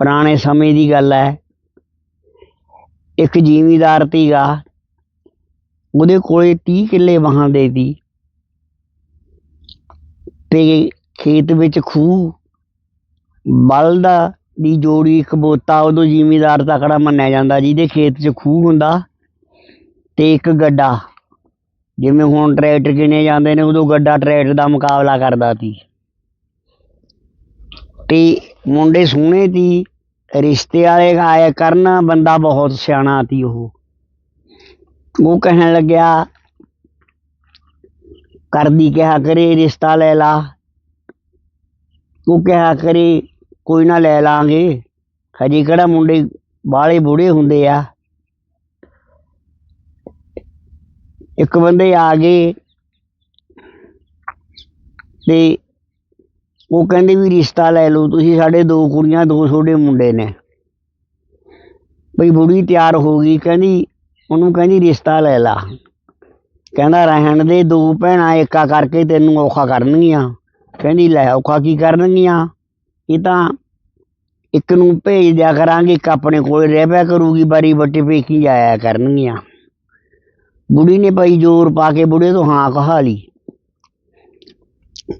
ਪੁਰਾਣੇ ਸਮੇਂ ਦੀ ਗੱਲ ਹੈ। ਇੱਕ ਜ਼ਿਮੀਦਾਰ ਤੀਗਾ ਉਹਦੇ ਕੋਲੇ 30 ਕਿੱਲੇ ਵਾਹਾਂ ਦੇ ਦੀ ਤੇ ਖੇਤ ਵਿੱਚ ਖੂਹ ਬਲਦਾ ਦੀ ਜੋੜੀ ਇੱਕ ਬੋਤਾ ਉਦੋਂ ਜ਼ਿਮੀਦਾਰ ਤਕੜਾ ਮੰਨਿਆ ਜਾਂਦਾ, ਜਿਹਦੇ ਖੇਤ 'ਚ ਖੂਹ ਹੁੰਦਾ ਤੇ ਇੱਕ ਗੱਡਾ। ਜਿਵੇਂ ਹੁਣ ਟਰੈਕਟਰ ਗਿਣੇ ਜਾਂਦੇ ਨੇ, ਉਦੋਂ ਗੱਡਾ ਟਰੈਕਟਰ ਦਾ ਮੁਕਾਬਲਾ ਕਰਦਾ ਸੀ। ਤੇ ਮੁੰਡੇ ਸੋਹਣੇ ਤੀ ਰਿਸ਼ਤੇ ਵਾਲੇ ਆਇਆ ਕਰਨ, ਬੰਦਾ ਬਹੁਤ ਸਿਆਣਾ ਤੀ ਉਹ। ਉਹ ਕਹਿਣ ਲੱਗਿਆ, ਕਰਦੀ ਕਿਹਾ ਕਰੇ, ਰਿਸ਼ਤਾ ਲੈ ਲਾ। ਉਹ ਕਿਹਾ ਕਰੇ, ਕੋਈ ਨਾ ਲੈ ਲਾਂਗੇ। ਹਜੇ ਕਿਹੜਾ ਮੁੰਡੇ ਬਾਲੇ ਬੁੜੇ ਹੁੰਦੇ ਆ। ਇੱਕ ਬੰਦੇ ਆ ਗਏ ਤੇ ਉਹ ਕਹਿੰਦੇ ਵੀ ਰਿਸ਼ਤਾ ਲੈ ਲਓ, ਤੁਸੀਂ ਸਾਡੇ ਦੋ ਕੁੜੀਆਂ, ਦੋ ਛੋਟੇ ਮੁੰਡੇ ਨੇ। ਬਈ ਬੁੜੀ ਤਿਆਰ ਹੋ ਗਈ, ਕਹਿੰਦੀ, ਉਹਨੂੰ ਕਹਿੰਦੀ ਰਿਸ਼ਤਾ ਲੈ ਲਾ। ਕਹਿੰਦਾ ਰਹਿਣ ਦੇ, ਦੋ ਭੈਣਾਂ ਏਕਾ ਕਰਕੇ ਤੈਨੂੰ ਔਖਾ ਕਰਨਗੀਆਂ। ਕਹਿੰਦੀ ਲੈ ਔਖਾ ਕੀ ਕਰਨਗੀਆਂ? ਇਹ ਤਾਂ ਇੱਕ ਨੂੰ ਭੇਜ ਦਿਆ ਕਰਾਂਗੇ, ਇੱਕ ਆਪਣੇ ਕੋਲ ਰਹਿ ਪਿਆ ਕਰੂਗੀ, ਬਾਰੀ ਬੱਟੇ ਪੇਕੀ ਜਾਇਆ ਕਰਨਗੀਆਂ। ਬੁੜੀ ਨੇ ਭਾਈ ਜ਼ੋਰ ਪਾ ਕੇ ਬੁੜੇ ਤੋਂ ਹਾਂ ਕਹਾ ਲਈ।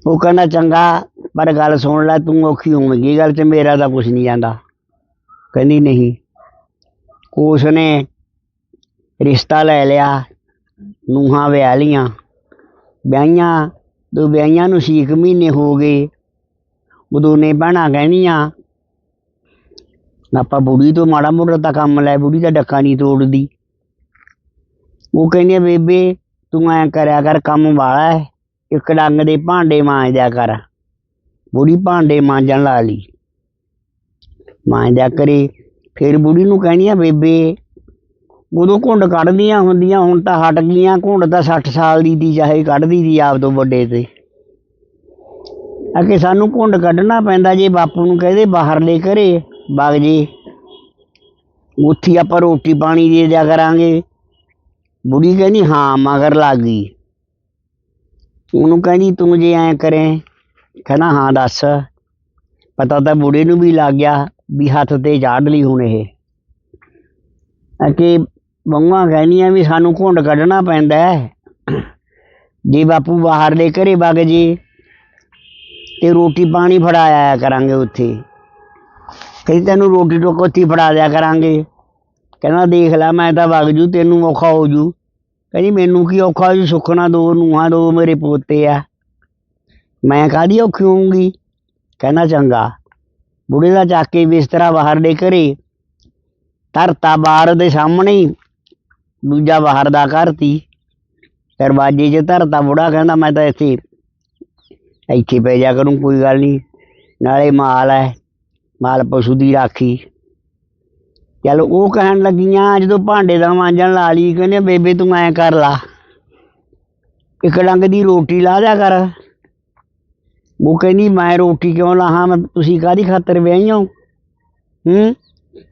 ਉਹ ਕਹਿੰਦਾ, ਚੰਗਾ ਪਰ ਗੱਲ ਸੁਣ ਲੈ, ਤੂੰ ਔਖੀ ਹੋਵੇਂਗੀ ਗੱਲ 'ਚ ਮੇਰਾ ਤਾਂ ਕੁਝ ਨਹੀਂ ਜਾਂਦਾ। ਕਹਿੰਦੀ, ਨਹੀਂ। ਉਸ ਨੇ ਰਿਸ਼ਤਾ ਲੈ ਲਿਆ, ਨੂਹਾਂ ਵਿਆਹ ਲੀਆਂ ਵਿਆਹੀਆਂ ਦੋ ਵਿਆਹੀਆਂ ਨੂੰ ਛੇ ਮਹੀਨੇ ਹੋ ਗਏ, ਉਦੋਂ ਨੇ ਭੈਣਾਂ ਕਹਿਣੀਆਂ, ਆਪਾਂ ਬੁੜੀ ਤੋਂ ਮਾੜਾ ਮੋਟਾ ਤਾਂ ਕੰਮ ਲੈ, ਬੁੜੀ ਦਾ ਡੱਕਾ ਨਹੀਂ ਤੋੜਦੀ। ਉਹ ਕਹਿੰਦੀ, ਬੇਬੇ, ਤੂੰ ਐ ਕਰਿਆ ਕਰ, ਕੰਮ ਵਾਲਾ ਹੈ, ਇੱਕ ਡੰਗ ਦੇ ਭਾਂਡੇ ਮਾਂਜਦਿਆ ਕਰ। ਬੁੜੀ ਭਾਂਡੇ ਮਾਂਜਣ ਲਾ ਲਈ। ਮਾਂਜਦਿਆ ਕਰੇ, ਫਿਰ ਬੁੜੀ ਨੂੰ ਕਹਿਣੀ ਆ, ਬੇਬੇ, ਉਦੋਂ ਘੁੰਡ ਕੱਢਦੀਆਂ ਹੁੰਦੀਆਂ, ਹੁਣ ਤਾਂ ਹਟ ਗਈਆਂ, ਘੁੰਡ ਤਾਂ 60 ਸਾਲ ਦੀ ਦੀ ਚਾਹੇ ਕੱਢਦੀ ਸੀ ਆਪ ਤੋਂ ਵੱਡੇ ਤੇ। ਅਕੇ ਸਾਨੂੰ ਘੁੰਡ ਕੱਢਣਾ ਪੈਂਦਾ, ਜੇ ਬਾਪੂ ਨੂੰ ਕਹਦੇ ਬਾਹਰਲੇ ਘਰੇ ਵਗ ਜੇ। ਉੱਥੇ ਆਪਾਂ ਰੋਟੀ ਪਾਣੀ ਦੇ ਦਿਆ ਕਰਾਂਗੇ। ਬੁੜੀ ਕਹਿੰਦੀ, ਹਾਂ, ਮਗਰ ਲੱਗ ਗਈ। ਉਹਨੂੰ ਕਹਿੰਦੀ, ਤੂੰ ਜੇ ਐਂ ਕਰੇ ਕਹਿੰਦਾ, ਹਾਂ, ਦੱਸ। ਪਤਾ ਤਾਂ ਬੁੜੇ ਨੂੰ ਵੀ ਲੱਗ ਗਿਆ ਵੀ ਹੱਥ ਤੇ ਚਾੜ ਲਈ ਹੁਣ ਇਹ। ਅਕੇ ਬੰਗਾਂ ਕਹਿੰਦੀਆਂ ਵੀ ਸਾਨੂੰ ਘੁੰਡ ਕੱਢਣਾ ਪੈਂਦਾ ਹੈ। ਜੇ ਬਾਪੂ ਬਾਹਰ ਦੇ ਘਰੇ ਵਗ ਜੇ ਤੇ ਰੋਟੀ ਪਾਣੀ ਫੜਾ ਆਇਆ ਕਰਾਂਗੇ ਉੱਥੇ। ਕਹਿੰਦੀ ਤੈਨੂੰ ਰੋਟੀ ਟੋਕ ਉੱਥੇ ਹੀ ਫੜਾ ਦਿਆ ਕਰਾਂਗੇ। ਕਹਿੰਦਾ, ਦੇਖ ਲੈ, ਮੈਂ ਤਾਂ ਵਗ ਜੂ, ਤੈਨੂੰ ਔਖਾ ਹੋ ਜੂ। ਕਹਿੰਦੀ, ਮੈਨੂੰ ਕੀ ਔਖਾ ਹੋ ਜੂ ਸੁੱਖਣਾ ਦੋ ਨੂੰਹਾਂ, ਦੋ ਮੇਰੇ ਪੋਤੇ ਆ। ਮੈਂ ਕਾਹਦੀ ਔਖੀ ਹੋਊਂਗੀ? ਕਹਿੰਦਾ ਚੰਗਾ। ਬੁੜੇ ਦਾ ਚੱਕ ਕੇ ਬਿਸਤਰਾ ਬਾਹਰ ਦੇ ਘਰੇ, ਧਰਤਾ ਬਾਹਰ ਦੇ ਸਾਹਮਣੇ ਹੀ ਦੂਜਾ ਬਾਹਰ ਦਾ ਘਰ ਤੀ ਦਰਵਾਜ਼ੇ 'ਚ ਧਰਤਾ ਬੁੜਾ ਕਹਿੰਦਾ, ਮੈਂ ਤਾਂ ਇੱਥੇ ਇੱਥੇ ਪੈ ਜਾ ਕਰੂੰ, ਕੋਈ ਗੱਲ ਨਹੀਂ। ਨਾਲੇ ਮਾਲ ਹੈ, ਮਾਲ ਪਸ਼ੂ ਦੀ ਰਾਖੀ। ਚਲ ਉਹ ਕਹਿਣ ਲੱਗੀਆਂ, ਜਦੋਂ ਭਾਂਡੇ ਦਾ ਮਾਂਜਣ ਲਾ ਲਈ, ਕਹਿੰਦੇ, ਬੇਬੇ ਤੂੰ ਐਂ ਕਰ ਲਾ। ਇੱਕ ਡੰਗ ਦੀ ਰੋਟੀ ਲਾ ਦਿਆ ਕਰ। ਉਹ ਕਹਿੰਦੀ, ਮੈਂ ਰੋਟੀ ਕਿਉਂ ਲਾਹਾਂ? ਮੈਂ ਤੁਸੀਂ ਕਾਹਦੀ ਖਾਤਰ ਵਿਆਹੀ ਹੋ? ਹੂੰ?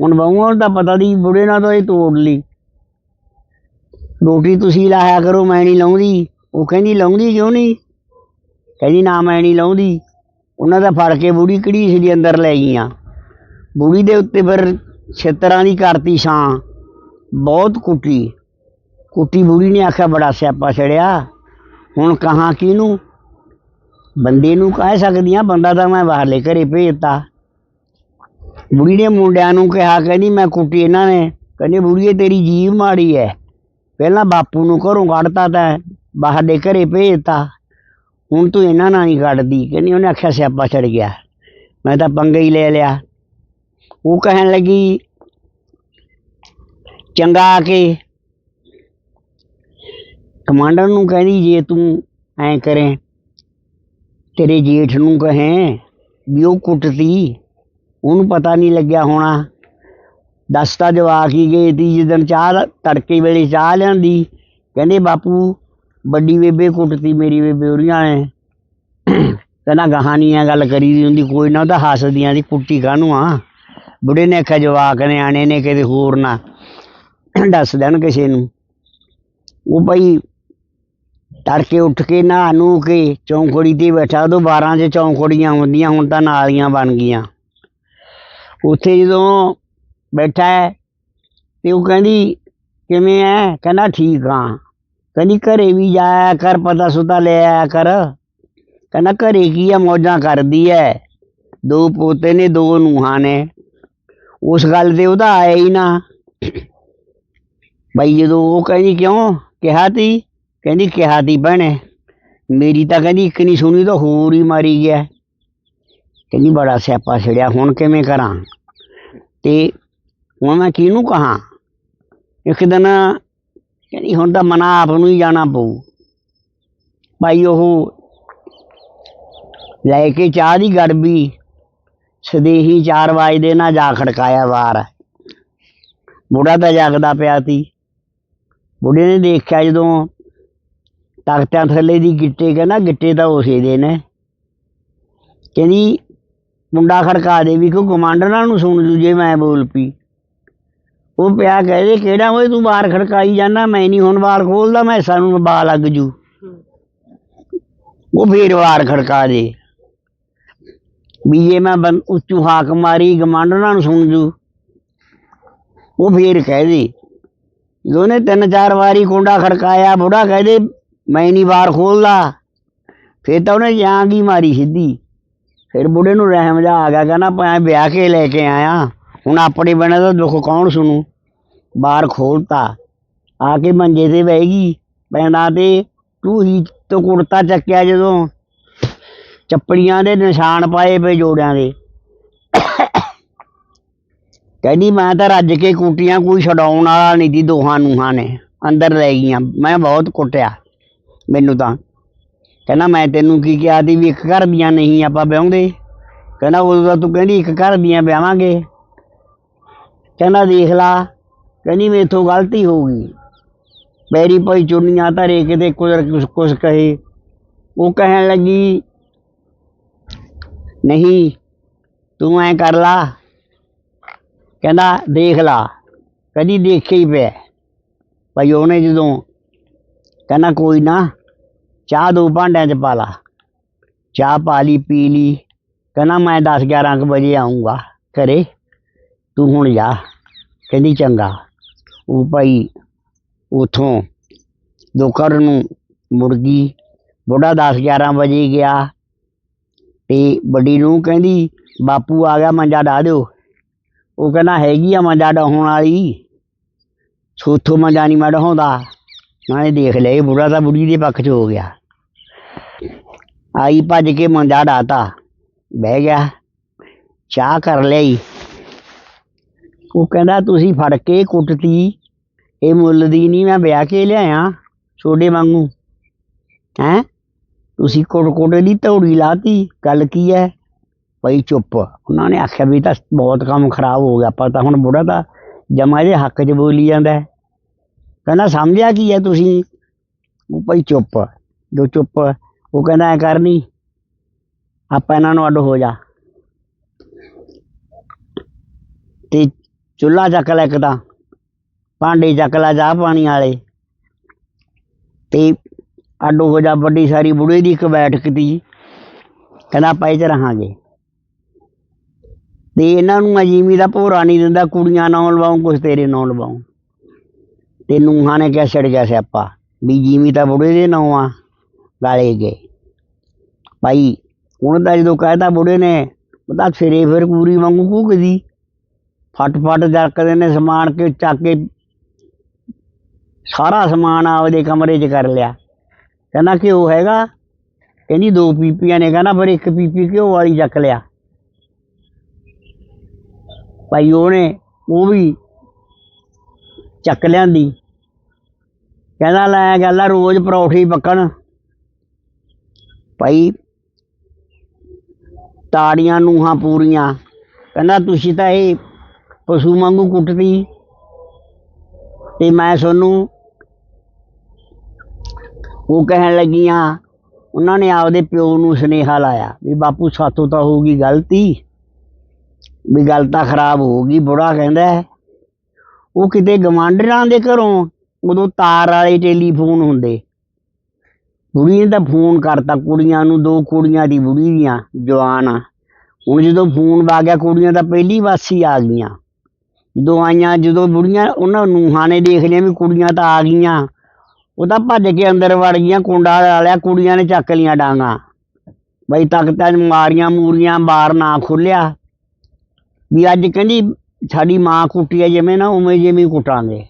ਹੁਣ ਬਹੂਆਂ ਨੂੰ ਤਾਂ ਪਤਾ ਦੀ ਬੁੜੇ ਨਾਲ ਤਾਂ ਇਹ ਤੋੜ ਲਈ। ਰੋਟੀ ਤੁਸੀਂ ਲਾਇਆ ਕਰੋ, ਮੈਂ ਨਹੀਂ ਲਾਉਂਦੀ। ਉਹ ਕਹਿੰਦੀ, ਲਾਉਂਦੀ ਕਿਉਂ ਨਹੀਂ? ਕਹਿੰਦੀ, ਨਾ, ਮੈਂ ਨਹੀਂ ਲਾਉਂਦੀ। ਉਹਨਾਂ ਦਾ ਫੜ ਕੇ ਬੁੜੀ ਕਿਹੜੀ ਸੀ ਅੰਦਰ ਲੈ ਗਈਆਂ? ਬੁੜੀ ਦੇ ਉੱਤੇ ਫਿਰ ਛਿੱਤਰਾਂ ਦੀ ਕਰਤੀ ਛਾਂ। ਬਹੁਤ ਕੁੱਟੀ। ਕੁੱਟੀ ਬੁੜੀ ਨੇ ਆਖਿਆ, ਬੜਾ ਸਿਆਪਾ ਛੜਿਆ ਹੁਣ ਕਹਾਂ ਕਿਹਨੂੰ? ਬੰਦੇ ਨੂੰ ਕਹਿ ਸਕਦੀਆਂ ਬੰਦਾ ਤਾਂ ਮੈਂ ਬਾਹਰਲੇ ਘਰੇ ਭੇਜਤਾ। ਬੁੜੀ ਨੇ ਮੁੰਡਿਆਂ ਨੂੰ ਕਿਹਾ, ਕਹਿੰਦੀ ਮੈਂ ਕੁੱਟੀ ਇਹਨਾਂ ਨੇ। ਕਹਿੰਦੇ ਬੁੜੀਏ ਤੇਰੀ ਜੀਵ ਮਾੜੀ ਐ। ਪਹਿਲਾਂ ਬਾਪੂ ਨੂੰ ਘਰੋਂ ਕੱਢਤਾ ਤਾਂ ਬਾਹਰ ਦੇ ਘਰੇ ਭੇਜਤਾ। ਹੁਣ ਤੂੰ ਇਹਨਾਂ ਨਾਲ ਨਹੀਂ ਕੱਢਦੀ। ਕਹਿੰਦੀ, ਉਹਨੇ ਆਖਿਆ, ਸਿਆਪਾ ਛੜ ਗਿਆ। ਮੈਂ ਤਾਂ ਪੰਗਾ ਹੀ ਲੈ ਲਿਆ। ਉਹ ਕਹਿਣ ਲੱਗੀ, ਚੰਗਾ ਆ ਕੇ। ਕਮਾਂਡਰ ਨੂੰ ਕਹਿੰਦੀ, ਜੇ ਤੂੰ ਐਂ ਕਰੇ ਤੇਰੇ ਜੇਠ ਨੂੰ ਕਹੇ ਵੀ ਉਹ ਕੁੱਟਤੀ। ਉਹਨੂੰ ਪਤਾ ਨਹੀਂ ਲੱਗਿਆ ਹੋਣਾ। ਦੱਸ ਤਾਂ ਜਵਾਕ ਹੀ ਗਏ ਤੀ ਜਿੱਦਣ ਚਾਹ ਦਾ- ਤੜਕੇ ਵੇਲੇ ਚਾਹ ਲਿਆਂਦੀ। ਕਹਿੰਦੇ, ਬਾਪੂ, ਵੱਡੀ ਬੇਬੇ ਕੁੱਟਤੀ ਮੇਰੀ ਬੇਬੇ ਉਰੀਆਂ ਨੇ। ਕਹਿੰਦਾ, ਗਾਹਾਂ ਗੱਲ ਕਰੀ ਦੀ ਹੁੰਦੀ, ਕੋਈ ਨਾ ਉਹਦਾ ਹੱਸਦੀਆਂ ਦੀ ਕੁੱਟੀ ਕਾਹਨੂੰ ਆ? ਬੁੜੇ ਨੇ ਆਖਿਆ, ਜਵਾਕ ਨੇ ਆਣੇ ਨੇ, ਕਿਤੇ ਹੋਰ ਨਾ। ਦੱਸ ਦੇਣ ਕਿਸੇ ਨੂੰ। ਉਹ ਭਾਈ ਤੜਕੇ ਉੱਠ ਕੇ ਨਹਾ ਨੂੰ ਕੇ ਚੌਂਕੜੀ ਤੇ ਬੈਠਾ ਉਦੋਂ 12 ਚ ਚੌਂਕੜੀਆਂ ਹੁੰਦੀਆਂ ਹੁਣ ਤਾਂ ਨਾਲੀਆਂ ਬਣ ਗਈਆਂ ਉੱਥੇ ਜਦੋਂ ਬੈਠਾ ਹੈ ਤੇ ਉਹ ਕਹਿੰਦੀ ਕਿਵੇਂ ਐ ਕਹਿੰਦਾ ਠੀਕ ਹਾਂ ਕਹਿੰਦੀ ਘਰੇ ਵੀ ਜਾਇਆ ਕਰ ਪਤਾ ਸੁਤਾ ਲੈ ਆਇਆ ਕਰ ਕਹਿੰਦਾ ਘਰੇ ਕੀ ਆ ਮੌਜਾਂ ਕਰਦੀ ਐ ਦੋ ਪੋਤੇ ਨੇ ਦੋ ਨੂੰਹਾਂ ਨੇ ਉਸ ਗੱਲ ਤੇ ਉਹਦਾ ਆਇਆ ਹੀ ਨਾ ਬਈ ਜਦੋਂ ਉਹ ਕਹਿੰਦੀ ਕਿਉਂ ਕਿਹਾ ਤੀ ਕਹਿੰਦੀ ਕਿਹਾ ਤੀ ਭੈਣੇ ਮੇਰੀ ਤਾਂ ਕਹਿੰਦੀ ਇੱਕ ਨਹੀਂ ਸੁਣੀ ਤਾਂ ਹੋਰ ਹੀ ਮਾਰੀ ਗਿਆ ਕਹਿੰਦੀ ਬੜਾ ਸਿਆਪਾ ਛੜਿਆ, ਹੁਣ ਕਿਵੇਂ ਕਰਾਂ? ਤੇ ਹੁਣ ਮੈਂ ਕਿਹਨੂੰ ਕਹਾਂ? ਇੱਕ ਦਿਨ ਕਹਿੰਦੀ ਹੁਣ ਤਾਂ ਮਨਾ ਆਪ ਨੂੰ ਹੀ ਜਾਣਾ ਪਊ। ਭਾਈ ਉਹ ਲੈ ਕੇ ਚਾਹ ਦੀ ਗੜਬੀ, ਸਦੇਹੀ 4 ਵਜੇ ਨਾ ਜਾ ਖੜਕਾਇਆ ਵਾਰ ਬੁੜਾ ਤਾਂ ਜਾਗਦਾ ਪਿਆ ਸੀ। ਬੁੜੇ ਨੇ ਦੇਖਿਆ ਜਦੋਂ ਤਖਤਾਂ ਥੱਲੇ ਦੀ ਗਿੱਟੇ ਕਹਿੰਦਾ ਗਿੱਟੇ ਤਾਂ ਉਸੇ ਦੇ ਨੇ। ਕਹਿੰਦੀ, ਮੁੰਡਾ ਖੜਕਾ ਦੇ ਵੀ ਕੋ ਕਮਾਂਡਰਾਂ ਨੂੰ ਸੁਣ ਜੂ ਜੇ ਮੈਂ ਬੋਲ ਪੀ ਉਹ ਪਿਆ ਕਹਦੇ ਕਿਹੜਾ ਓਏ ਤੂੰ ਬਾਹਰ ਖੜਕਾਈ ਜਾਂਦਾ, ਮੈਂ ਨਹੀਂ ਹੁਣ ਬਾਹਰ ਖੋਲਦਾ, ਮੈਂ ਸਾਨੂੰ ਬਾ ਲੱਗ ਜੂ। ਉਹ ਫੇਰ ਬਾਹਰ ਖੜਕਾ ਦੇ। ਵੀ ਜੇ ਮੈਂ ਬੰ- ਉੱਚੂ ਹਾਕ ਮਾਰੀ ਗਮਾਂਡਰਾਂ ਨੂੰ ਸੁਣ ਜੂ। ਉਹ ਫੇਰ ਕਹਿ ਦੇ ਜਦੋਂ ਤਿੰਨ ਚਾਰ ਵਾਰੀ ਕੁੰਡਾ ਖੜਕਾਇਆ, ਬੁੜਾ ਕਹਦੇ ਮੈਂ ਨਹੀਂ ਬਾਹਰ ਖੋਲਦਾ। ਫਿਰ ਤਾਂ ਉਹਨੇ ਜਾਂਗ ਮਾਰੀ ਸਿੱਧੀ। ਫਿਰ ਬੁੜੇ ਨੂੰ ਰਹਿਮ ਜਾ ਆ ਗਿਆ, ਕਹਿੰਦਾ ਮੈਂ ਵਿਆਹ ਕੇ ਲੈ ਕੇ ਆਇਆ, ਹੁਣ ਆਪਣੇ ਬਿਨਾਂ ਦਾ ਦੁੱਖ ਕੌਣ ਸੁਣੂ? ਬਾਹਰ ਖੋਲਤਾ। ਆ ਕੇ ਮੰਜੇ ਤੇ ਬਹਿ ਗਈ। ਪੈਂਦਾ ਤੇ ਤੂੰ ਹੀ ਤੋਂ ਕੁੜਤਾ ਚੱਕਿਆ ਜਦੋਂ ਚੱਪੜੀਆਂ ਦੇ ਨਿਸ਼ਾਨ ਪਾਏ ਪਏ ਜੋੜਿਆਂ ਦੇ। ਕਹਿੰਦੀ, ਮੈਂ ਤਾਂ ਰੱਜ ਕੇ ਕੁੱਟੀਆਂ ਕੋਈ ਛਡਾਉਣ ਵਾਲਾ ਨਹੀਂ ਦੀ ਦੋਹਾਂ ਨੂੰਹਾਂ ਨੇ। ਅੰਦਰ ਲੈ ਗਈਆਂ। ਮੈਂ ਬਹੁਤ ਕੁੱਟਿਆ। ਮੈਨੂੰ ਤਾਂ। ਕਹਿੰਦਾ, ਮੈਂ ਤੈਨੂੰ ਕੀ ਕਿਹਾ ਸੀ ਵੀ ਇੱਕ ਘਰ ਦੀਆਂ ਨਹੀਂ ਆਪਾਂ ਵਿਆਹੁੰਦੇ? ਕਹਿੰਦਾ, ਉਦੋਂ ਤਾਂ ਤੂੰ ਕਹਿੰਦੀ ਇੱਕ ਘਰ ਦੀਆਂ ਵਿਆਹਾਂਗੇ। ਕਹਿੰਦਾ, ਦੇਖ ਲਾ, ਕਹਿੰਦੀ, ਮੇਥੋਂ ਗਲਤੀ ਹੋ ਗਈ। ਮੇਰੀ ਭਾਈ ਚੁੰਨੀਆਂ ਧਰੇ ਕਿਤੇ ਕੁਦਰ ਕੁਛ ਕੁਛ ਕਹੇ। ਉਹ ਕਹਿਣ ਲੱਗੀ, ਨਹੀਂ, ਤੂੰ ਐ ਕਰ ਲਾ। ਕਹਿੰਦਾ, ਦੇਖ ਲਾ, ਕਦੀ ਦੇਖੇ ਹੀ ਪਿਆ ਭਾਈ ਉਹਨੇ ਜਦੋਂ ਕਹਿੰਦਾ, ਕੋਈ ਨਾ ਚਾਹ ਦੋ ਭਾਂਡਿਆਂ 'ਚ ਪਾ ਲਾ। ਚਾਹ ਪਾ ਲਈ, ਪੀ ਲਈ। ਕਹਿੰਦਾ ਮੈਂ 10 11 ਕੁ ਵਜੇ ਆਉਂਗਾ ਘਰੇ। ਤੂੰ ਹੁਣ ਜਾ। ਕਹਿੰਦੀ ਚੰਗਾ। ਉਹ ਭਾਈ ਉਥੋਂ ਦੁਪਹਿਰ ਨੂੰ ਮੁੜ ਗਈ। ਬੁੱਢਾ 10 11 ਵਜੇ ਗਿਆ। ਤੇ ਵੱਡੀ ਨੂੰ ਕਹਿੰਦੀ, ਬਾਪੂ ਆ ਗਿਆ, ਮੰਜਾ ਡਾ ਦਿਓ। ਉਹ ਕਹਿੰਦਾ, ਹੈਗੀ ਆ ਮੰਜਾ ਡਾਉਣ ਵਾਲੀ। ਸੋਥੋਂ ਮੰਜਾ ਨਹੀਂ ਮੈਂ ਡਹਾਉਂਦਾ। ਨਾਲੇ ਦੇਖ ਲਿਆ ਇਹ ਬੁੜਾ ਤਾਂ ਬੁੜੀ ਦੇ ਪੱਖ 'ਚ ਹੋ ਗਿਆ। ਆਈ ਭੱਜ ਕੇ ਮੰਜਾ ਡਾਤਾ ਬਹਿ ਗਿਆ। ਚਾਹ ਕਰ ਲਈ। ਉਹ ਕਹਿੰਦਾ, ਤੁਸੀਂ ਫੜ ਕੇ ਕੁੱਟਤੀ। ਇਹ ਮੁੱਲ ਦੀ ਨਹੀਂ ਮੈਂ ਵਿਆਹ ਕੇ ਲਿਆਇਆ ਛੋਡੇ ਵਾਂਗੂ। ਹੈਂ? ਤੁਸੀਂ ਕੁੱਟ ਕੁੱਟ ਦੀ ਧੌੜੀ ਲਾਤੀ। ਗੱਲ ਕੀ ਹੈ ਭਾਈ ਚੁੱਪ। ਉਹਨਾਂ ਨੇ ਆਖਿਆ ਵੀ ਤਾਂ ਬਹੁਤ ਕੰਮ ਖਰਾਬ ਹੋ ਗਿਆ। ਪਰ ਤਾਂ ਹੁਣ ਬੁੜਾ ਤਾਂ ਜਮਾ ਦੇ ਹੱਕ 'ਚ ਬੋਲੀ ਜਾਂਦਾ ਕਹਿੰਦਾ, ਸਮਝਿਆ ਕੀ ਹੈ ਤੁਸੀਂ? ਉਹ ਭਾਈ ਚੁੱਪ। ਜੋ ਚੁੱਪ ਉਹ ਕਹਿੰਦਾ, ਐ ਕਰਨੀ ਆਪਾਂ ਇਹਨਾਂ ਨੂੰ ਅੱਡ ਹੋ ਜਾ। ਤੇ ਚੁੱਲ੍ਹਾ ਚੱਕ ਲੈ ਇੱਕ ਤਾਂ, ਭਾਂਡੇ ਚੱਕ ਲੈ ਚਾਹ ਪਾਣੀ ਵਾਲੇ। ਤੇ ਅੱਡ ਹੋ ਜਾ, ਵੱਡੀ ਸਾਰੀ ਬੁੜੇ ਦੀ ਇੱਕ ਬੈਠਕ ਦੀ ਕਹਿੰਦਾ, ਆਪਾਂ ਇਹ 'ਚ ਰਹਾਂਗੇ। ਤੇ ਇਹਨਾਂ ਨੂੰ ਅਜੀਮੀ ਦਾ ਭੋਰਾ ਨਹੀਂ ਦਿੰਦਾ, ਕੁੜੀਆਂ ਨਾਂ ਲਵਾਉਂ, ਕੁਛ ਤੇਰੇ ਨਾਂ ਲਵਾਉਂ। ਤੇ ਨੂਹਾਂ ਨੇ ਕਿਹਾ, ਛੜ ਗਿਆ ਸਿਆਪਾ। ਵੀ ਜੀਮੀ ਤਾਂ ਬੁੜੇ ਦੇ ਨਾਂ ਆ। ਗਾਲੇ ਗਏ। ਭਾਈ, ਹੁਣ ਤਾਂ ਜਦੋਂ ਕਹਿਤਾ ਬੁੜੇ ਨੇ ਪਤਾ ਸਿਰੇ ਫਿਰ ਪੂਰੀ ਵਾਂਗੂ ਭੁਗਦੀ। ਫਟ ਫਟ ਜਰਕਦੇ ਨੇ ਸਮਾਨ ਕੇ ਚੱਕ ਕੇ ਸਾਰਾ ਸਮਾਨ ਆਪਦੇ ਕਮਰੇ 'ਚ ਕਰ ਲਿਆ। ਕਹਿੰਦਾ, ਘਿਓ ਹੈਗਾ? ਕਹਿੰਦੀ, ਦੋ ਪੀਪੀਆਂ ਨੇ। ਕਹਿੰਦਾ, ਫਿਰ ਇੱਕ ਪੀਪੀ ਘਿਓ ਵਾਲੀ ਚੱਕ ਲਿਆ। ਭਾਈ, ਉਹਨੇ ਉਹ ਵੀ ਚੱਕ ਲਿਆਂਦੀ। ਕਹਿੰਦਾ, ਲੈ, ਗੱਲ ਆ, ਰੋਜ਼ ਪਰੌਠੀ ਪੱਕਣ। ਭਾਈ, ਤਾੜੀਆਂ ਨੂੰਹਾਂ ਪੂਰੀਆਂ। ਕਹਿੰਦਾ, ਤੁਸੀਂ ਤਾਂ ਇਹ ਪਸ਼ੂ ਵਾਂਗੂ ਕੁੱਟਦੀ। ਤੇ ਮੈਂ ਤੁਹਾਨੂੰ ਉਹ ਕਹਿਣ ਲੱਗੀਆਂ, ਉਹਨਾਂ ਨੇ ਆਪਦੇ ਪਿਓ ਨੂੰ ਸੁਨੇਹਾ ਲਾਇਆ ਵੀ ਬਾਪੂ, ਸਾਥੋਂ ਤਾਂ ਹੋ ਗਈ ਗਲਤੀ, ਵੀ ਗੱਲ ਤਾਂ ਖਰਾਬ ਹੋ ਗਈ ਬੁੜਾ ਕਹਿੰਦਾ ਉਹ ਕਿਤੇ ਗਵਾਂਢਰਾਂ ਦੇ ਘਰੋਂ, ਉਦੋਂ ਤਾਰ ਵਾਲੇ ਟੈਲੀਫੋਨ ਹੁੰਦੇ। ਬੁੜੀ ਨੇ ਤਾਂ ਫੋਨ ਕਰਤਾ, ਕੁੜੀਆਂ ਨੂੰ ਦੋ ਕੁੜੀਆਂ ਦੀ ਬੁੜੀ ਦੀਆਂ, ਜਵਾਨ ਆ। ਹੁਣ ਜਦੋਂ ਫੋਨ ਆ ਗਿਆ, ਕੁੜੀਆਂ ਤਾਂ ਪਹਿਲੀ ਵਾਸੀ ਆ ਗਈਆਂ। ਜਦੋਂ ਆਈਆਂ, ਜਦੋਂ ਬੁੜੀਆਂ, ਉਹਨਾਂ ਨੂੰਹਾਂ ਨੇ ਦੇਖ ਲਿਆ ਵੀ ਕੁੜੀਆਂ ਤਾਂ ਆ ਗਈਆਂ। ਉਹ ਤਾਂ ਭੱਜ ਕੇ ਅੰਦਰ ਵੜ ਗਈਆਂ, ਕੁੰਡਾ ਲਾ ਲਿਆ, ਕੁੜੀਆਂ ਨੇ ਚੱਕ ਲੀਆਂ ਡਾਂਗਾ। ਬਈ ਤਖਤਾਂ ਮਾਰੀਆਂ ਮੂਰੀਆਂ ਬਾਰ ਨਾ ਖੁੱਲਿਆ। ਵੀ ਅੱਜ ਕਹਿੰਦੀ, ਸਾਡੀ ਮਾਂ ਕੁੱਟੀ ਹੈ ਜਿਵੇਂ ਨਾ ਉਵੇਂ ਜਿਵੇਂ ਕੁੱਟਾਂਗੇ।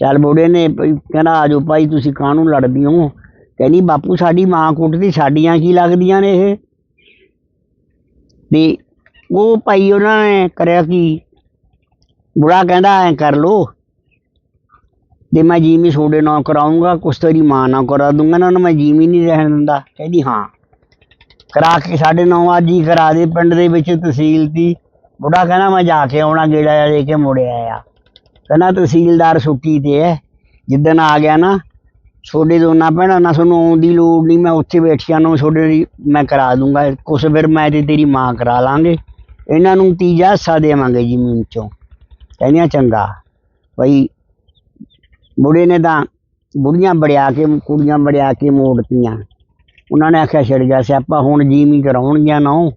ਚੱਲ ਬੁੜੇ ਨੇ ਭਈ ਕਹਿੰਦਾ ਆਜੋ ਭਾਈ, ਤੁਸੀਂ ਕਾਹਨੂੰ ਲੜਦੀ ਹੋ? ਕਹਿੰਦੀ, ਬਾਪੂ, ਸਾਡੀ ਮਾਂ ਕੁੱਟਦੀ, ਸਾਡੀਆਂ ਕੀ ਲੱਗਦੀਆਂ ਨੇ ਇਹ? ਤੇ ਉਹ ਭਾਈ ਉਹਨਾਂ ਨੇ ਕਰਿਆ ਕਿ? ਬੁੜਾ ਕਹਿੰਦਾ, ਐ ਕਰ ਲੋ ਤੇ ਮੈਂ ਜੀਮੀ ਛੋੜੇ ਨਾ ਕਰਾਉਂਗਾ, ਕੁਛ ਤੇਰੀ ਮਾਂ ਨਾ ਕਰਾ ਦੂੰਗਾ, ਨਾ ਉਹਨੂੰ ਮੈਂ ਜੀਮੀ ਨਹੀਂ ਰਹਿਣ ਦਿੰਦਾ। ਕਹਿੰਦੀ, ਹਾਂ, ਕਰਾ ਕੇ ਸਾਡੇ ਨੌ ਅੱਜ ਹੀ ਕਰਾ ਦੇ, ਪਿੰਡ ਦੇ ਵਿੱਚ ਤਹਿਸੀਲ ਦੀ। ਬੁੜਾ ਕਹਿੰਦਾ, ਮੈਂ ਜਾ ਕੇ ਆਉਣਾ, ਗੇੜਾ ਜਿਹਾ ਦੇ ਕੇ ਮੁੜਿਆ ਆ ਕਹਿੰਦਾ, ਤਹਿਸੀਲਦਾਰ ਛੁੱਟੀ ਤੇ ਹੈ, ਜਿੱਦਣ ਆ ਗਿਆ ਨਾ ਛੋਡੇ ਦੋਨਾਂ ਭੈਣਾਂ, ਨਾ ਤੁਹਾਨੂੰ ਆਉਣ ਦੀ ਲੋੜ ਨਹੀਂ, ਮੈਂ ਉੱਥੇ ਬੈਠੀਆਂ ਨੂੰ ਛੋਡੇ ਦੀ ਮੈਂ ਕਰਾ ਦੂੰਗਾ। ਕੁਛ ਫਿਰ ਮੈਂ ਤੇ ਤੇਰੀ ਮਾਂ ਕਰਾ ਲਾਂਗੇ। ਇਹਨਾਂ ਨੂੰ ਤੀਜਾ ਹਿੱਸਾ ਦੇਵਾਂਗੇ ਜ਼ਮੀਨ ਚੋਂ ਕਹਿੰਦੀਆਂ ਚੰਗਾ। ਬਈ, ਬੁੜੇ ਨੇ ਤਾਂ ਬੁੜੀਆਂ ਬੜਿਆ ਕੇ, ਕੁੜੀਆਂ ਬੜਿਆ ਕੇ ਮੋੜਤੀਆਂ ਉਹਨਾਂ ਨੇ ਆਖਿਆ, ਛੱਡ ਗਿਆ ਸਿਆਪਾ, ਹੁਣ ਜੀਵੀ ਕਰਾਉਣਗੀਆਂ ਨਾ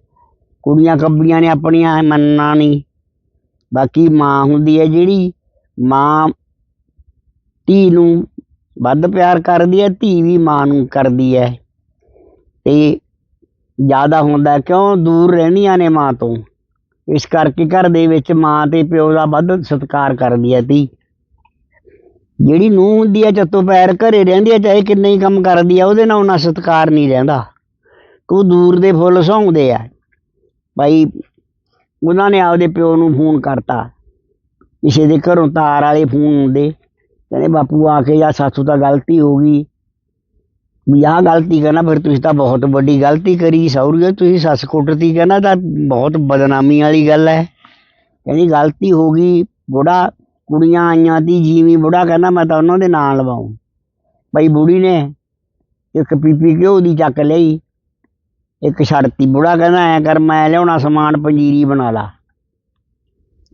ਕੁੜੀਆਂ ਕੱਬੀਆਂ ਨੇ ਆਪਣੀਆਂ ਮੰਨਣਾ ਨਹੀਂ। ਬਾਕੀ ਮਾਂ ਹੁੰਦੀ ਹੈ ਜਿਹੜੀ, ਮਾਂ ਧੀ ਨੂੰ ਵੱਧ ਪਿਆਰ ਕਰਦੀ ਹੈ ਧੀ ਵੀ ਮਾਂ ਨੂੰ ਕਰਦੀ ਹੈ ਤੇ ਜ਼ਿਆਦਾ ਹੁੰਦਾ ਕਿਉਂ ਦੂਰ ਰਹਿੰਦੀਆਂ ਨੇ ਮਾਂ ਤੋਂ। ਇਸ ਕਰਕੇ ਘਰ ਦੇ ਵਿੱਚ ਮਾਂ ਤੇ ਪਿਓ ਦਾ ਵੱਧ ਸਤਿਕਾਰ ਕਰਦੀ ਹੈ ਧੀ। ਜਿਹੜੀ ਨੂੰਹ ਹੁੰਦੀ ਹੈ ਚੱਤੋ ਪੈਰ ਘਰੇ ਰਹਿੰਦੀ ਹੈ ਚਾਹੇ ਕਿੰਨੇ ਹੀ ਕੰਮ ਕਰਦੀ ਹੈ ਉਹਦੇ ਨਾਲ ਉਹਨਾਂ ਸਤਿਕਾਰ ਨਹੀਂ ਰਹਿੰਦਾ। ਕੋ ਦੂਰ ਦੇ ਫੁੱਲ ਸੌਂਦੇ ਆ ਭਾਈ, ਉਹਨਾਂ ਨੇ ਆਪਦੇ ਪਿਓ ਨੂੰ ਫੋਨ ਕਰਤਾ। ਕਿਸੇ ਦੇ ਘਰੋਂ ਤਾਰ ਵਾਲੇ ਫੋਨ ਹੁੰਦੇ ਕਹਿੰਦੇ ਬਾਪੂ ਆ ਕੇ ਜਾਂ ਸਾਥੋਂ ਤਾਂ ਗਲਤੀ ਹੋ ਗਈ। ਵੀ ਆਹ ਗਲਤੀ ਕਰਨਾ, ਫਿਰ ਤੁਸੀਂ ਤਾਂ ਬਹੁਤ ਵੱਡੀ ਗਲਤੀ ਕਰੀ ਸੌਰੀਓ ਤੁਸੀਂ ਸੱਸ ਕੁੱਟਤੀ ਕਹਿੰਦਾ ਤਾਂ ਬਹੁਤ ਬਦਨਾਮੀ ਵਾਲੀ ਗੱਲ ਹੈ। ਕਹਿੰਦੀ ਗਲਤੀ ਹੋ ਗਈ, ਬੁੜਾ, ਕੁੜੀਆਂ ਆਈਆਂ ਤੀ, ਜੀਵੀ ਬੁੜਾ ਕਹਿੰਦਾ, ਮੈਂ ਤਾਂ ਉਹਨਾਂ ਦੇ ਨਾਂ ਲਵਾਉਂ। ਬਈ ਬੁੜੀ ਨੇ ਇੱਕ ਪੀਪੀ ਘਿਓ ਦੀ ਚੱਕ ਲਈ, ਇੱਕ ਛੜਤੀ ਬੁੜਾ ਕਹਿੰਦਾ, ਐ ਕਰ, ਮੈਂ ਲਿਆਉਣਾ ਸਮਾਨ, ਪੰਜੀਰੀ ਬਣਾ ਲਾ।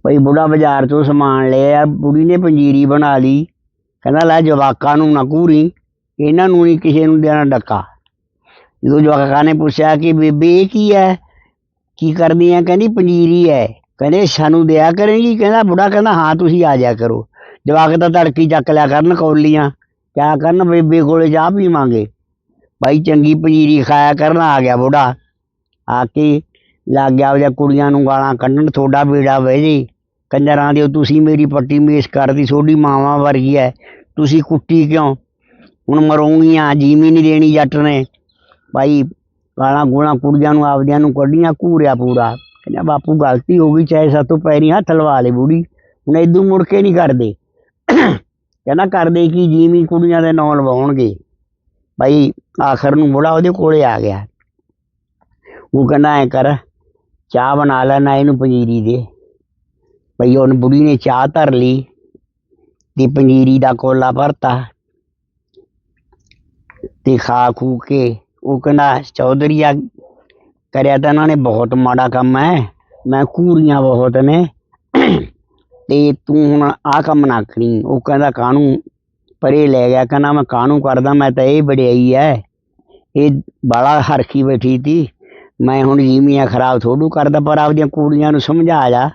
ਬਈ ਬੁੜਾ ਬਾਜ਼ਾਰ ਚੋਂ ਸਮਾਨ ਲਿਆ, ਬੁੜੀ ਨੇ ਪੰਜੀਰੀ ਬਣਾ ਲਈ। ਕਹਿੰਦਾ, ਲੈ ਜਵਾਕਾਂ ਨੂੰ ਨਾ ਘੂਰੀ, ਇਹਨਾਂ ਨੂੰ ਨਹੀਂ ਕਿਸੇ ਨੂੰ ਦੇਣਾ ਡੱਕਾ। ਜਦੋਂ ਜਵਾਕਾਂ ਨੇ ਪੁੱਛਿਆ ਕਿ ਬੇਬੇ, ਇਹ ਕੀ ਹੈ ਕੀ ਕਰਦੀ ਹੈ ਕਹਿੰਦੀ, ਪੰਜੀਰੀ ਹੈ ਕਹਿੰਦੇ, ਸਾਨੂੰ ਦਿਆ ਕਰੇਗੀ। ਕਹਿੰਦਾ ਬੁੜਾ ਕਹਿੰਦਾ, ਹਾਂ, ਤੁਸੀਂ ਆ ਜਾਇਆ ਕਰੋ। ਜਵਾਕ ਤਾਂ ਤੜਕੀ ਚੱਕ ਲਿਆ ਕਰਨ, ਕੌਲੀਆਂ। ਕਿਆ ਕਰਨ, ਬੇਬੇ ਕੋਲੇ ਜਾ ਪੀਵਾਂਗੇ। ਭਾਈ ਚੰਗੀ ਪੰਜੀਰੀ ਖਾਇਆ ਕਰਨ, ਆ ਗਿਆ ਬੁੜਾ ਆ ਕੇ ਲੱਗ ਗਿਆ ਉਹਦੀਆਂ ਕੁੜੀਆਂ ਨੂੰ ਗਾਲਾਂ ਕੱਢਣ ਥੋੜਾ ਬੇੜਾ ਵਹਿ ਜੀ ਕੰਜਰਾਂ ਦਿਓ ਤੁਸੀਂ ਮੇਰੀ ਪੱਟੀ ਮੇਸ ਕਰਦੀ, ਤੁਹਾਡੀ ਮਾਵਾਂ ਵਰਗੀ ਹੈ ਤੁਸੀਂ ਕੁੱਟੀ ਕਿਉਂ? ਹੁਣ ਮਰੋਂਗੀਆਂ ਜੀਵੀ ਨਹੀਂ ਦੇਣੀ ਜੱਟ ਨੇ। ਭਾਈ, ਗਾਲਾਂ ਗੋਲਾਂ ਕੁੜੀਆਂ ਨੂੰ, ਆਪਦਿਆਂ ਨੂੰ ਕੱਢੀਆਂ ਘੂਰਿਆ ਪੂਰਾ। ਕਹਿੰਦਾ, ਬਾਪੂ, ਗਲਤੀ ਹੋ ਗਈ, ਚਾਹੇ ਸਾਤੋਂ ਪੈਰੀ ਹੱਥ ਲਵਾ ਲੇ ਬੁੜੀ। ਹੁਣ ਇਦੋਂ ਮੁੜ ਕੇ ਨਹੀਂ ਕਰਦੇ। ਕਹਿੰਦਾ, ਕਰਦੇ ਕੀ? ਜੀਵੀ ਕੁੜੀਆਂ ਦੇ ਨਾਂ ਲਵਾਉਣਗੇ। ਭਾਈ, ਆਖਰ ਨੂੰ ਬੁੜਾ ਉਹਦੇ ਕੋਲੇ ਆ ਗਿਆ। ਉਹ ਕਹਿੰਦਾ, ਐ ਕਰ, ਚਾਹ ਬਣਾ ਲੈ, ਨਾ ਇਹਨੂੰ ਪੰਜੀਰੀ ਦੇ। ਭਈ ਉਹਨ ਬੁੜੀ ਨੇ ਚਾਹ ਧਰ ਲਈ, ਤੇ ਪੰਜੀਰੀ ਦਾ ਕੋਲਾ ਭਰਤਾ, ਤੇ ਖਾ ਖੂ ਕੇ ਉਹ ਕਹਿੰਦਾ ਚੌਧਰੀਆ ਕਰਿਆ ਤਾਂ ਇਹਨਾਂ ਨੇ ਬਹੁਤ ਮਾੜਾ ਕੰਮ ਹੈ, ਮੈਂ ਘੂਰੀਆਂ ਬਹੁਤ ਨੇ, ਤੇ ਤੂੰ ਹੁਣ ਆਹ ਕੰਮ ਨਾ ਕਰੀ। ਉਹ ਕਹਿੰਦਾ, ਕਾਹਨੂੰ ਪਰੇ ਲੈ ਗਿਆ? ਕਹਿੰਦਾ, ਮੈਂ ਕਾਹਨੂੰ ਕਰਦਾ? ਮੈਂ ਤਾਂ ਇਹ ਵਡਿਆਈ ਹੈ, ਇਹ ਬਾਲਾ ਹਰਖੀ ਬੈਠੀ ਤੀ, ਮੈਂ ਹੁਣ ਜੀਵੀਆਂ ਖਰਾਬ ਥੋੜੂ ਕਰਦਾ, ਪਰ ਆਪਦੀਆਂ ਕੁੜੀਆਂ ਨੂੰ ਸਮਝਾ ਜਾ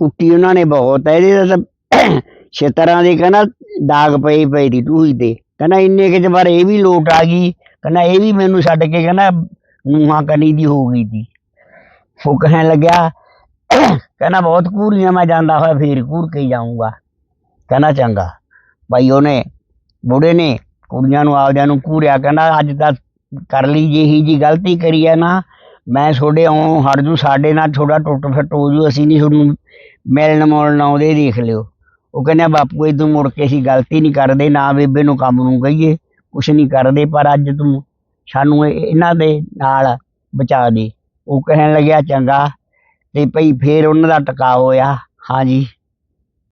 ਕੁੱਟੀ ਉਹਨਾਂ ਨੇ ਬਹੁਤ ਐ ਇਹਦੇ ਤਾਂ ਛੇਤਰਾਂ ਦੇ ਕਹਿੰਦਾ ਦਾਗ ਪਈ ਪਈ ਦੀ ਟੂਹੀ ਤੇ। ਕਹਿੰਦਾ ਇੰਨੇ ਕਿ ਵਾਰ ਇਹ ਵੀ ਲੋਟ ਆ ਗਈ, ਕਹਿੰਦਾ ਇਹ ਵੀ ਮੈਨੂੰ ਛੱਡ ਕੇ ਕਹਿੰਦਾ ਨੂਹਾਂ ਕਨੀ ਦੀ ਹੋ ਗਈ ਤੀ ਉਹ ਕਹਿਣ ਲੱਗਿਆ, ਕਹਿੰਦਾ ਬਹੁਤ ਘੂਰੀਆਂ ਮੈਂ ਜਾਂਦਾ ਹੋਇਆ, ਫੇਰ ਘੂਰ ਕੇ ਜਾਊਂਗਾ। ਕਹਿੰਦਾ ਚੰਗਾ, ਭਾਈ ਉਹਨੇ, ਬੁੜੇ ਨੇ, ਕੁੜੀਆਂ ਨੂੰ, ਆਪਦਿਆਂ ਨੂੰ ਘੂਰਿਆ, ਕਹਿੰਦਾ ਅੱਜ ਤਾਂ ਕਰ ਲਈ ਜਿਹੀ ਜੀ ਗਲਤੀ ਕਰੀ ਹੈ ਨਾ, ਮੈਂ ਤੁਹਾਡੇ ਆਉਣੋਂ ਹਟ ਜੂ, ਸਾਡੇ ਨਾਲ ਥੋੜਾ ਟੁੱਟ ਫਟ ਹੋ ਜੂ, ਅਸੀਂ ਨਹੀਂ ਤੁਹਾਨੂੰ ਮਿਲਣ ਮੁਲਣ ਆਉਂਦੇ ਦੇਖ ਲਿਓ। ਉਹ ਕਹਿੰਦਾ, ਬਾਪੂ ਇਦੋਂ ਮੁੜ ਕੇ ਅਸੀਂ ਗਲਤੀ ਨਹੀਂ ਕਰਦੇ, ਨਾ ਬੇਬੇ ਨੂੰ ਕੰਮ ਨੂੰ ਕਹੀਏ, ਕੁਛ ਨਹੀਂ ਕਰਦੇ, ਪਰ ਅੱਜ ਤੂੰ ਸਾਨੂੰ ਇਹਨਾਂ ਦੇ ਨਾਲ ਬਚਾ ਦੇ। ਉਹ ਕਹਿਣ ਲੱਗਿਆ, ਚੰਗਾ, ਤੇ ਭਈ ਫੇਰ ਉਹਨਾਂ ਦਾ ਟਿਕਾ ਹੋਇਆ ਹਾਂਜੀ।